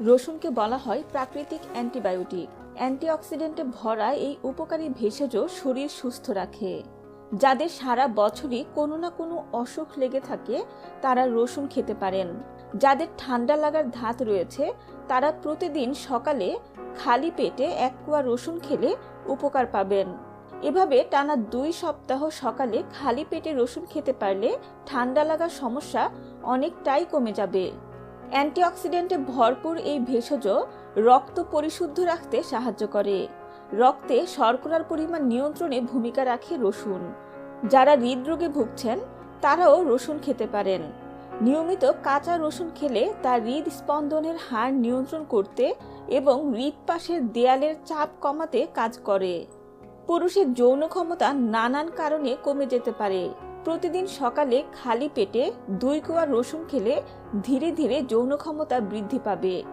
রসুনকে বলা হয় প্রাকৃতিক অ্যান্টিবায়োটিক। অ্যান্টিঅক্সিডেন্টে ভরা এই উপকারী ভেষজ শরীর সুস্থ রাখে। যাদের সারা বছরই কোনো না কোনো অসুখ লেগে থাকে, তারা রসুন খেতে পারেন। যাদের ঠান্ডা লাগার ধাত রয়েছে, তারা প্রতিদিন সকালে খালি পেটে এক কোয়া রসুন খেলে উপকার পাবেন। এভাবে টানা দুই সপ্তাহ সকালে খালি পেটে রসুন খেতে পারলে ঠান্ডা লাগার সমস্যা অনেকটাই কমে যাবে। অ্যান্টিঅক্সিডেন্টে ভরপুর এই ভেষজ রক্ত পরিশুদ্ধ রাখতে সাহায্য করে। রক্তে শর্করার পরিমাণ নিয়ন্ত্রণে ভূমিকা রাখে রসুন। যারা হৃদরোগে ভুগছেন, তারাও রসুন খেতে পারেন। নিয়মিত কাঁচা রসুন খেলে তার হৃদস্পন্দনের হার নিয়ন্ত্রণ করতে এবং হৃদপাশের দেয়ালের চাপ কমাতে কাজ করে। পুরুষের যৌন ক্ষমতা নানান কারণে কমে যেতে পারে। প্রতিদিন সকালে খালি পেটে দুই কোয়া রসুন খেলে ধীরে ধীরে যৌন ক্ষমতা বৃদ্ধি পাবে।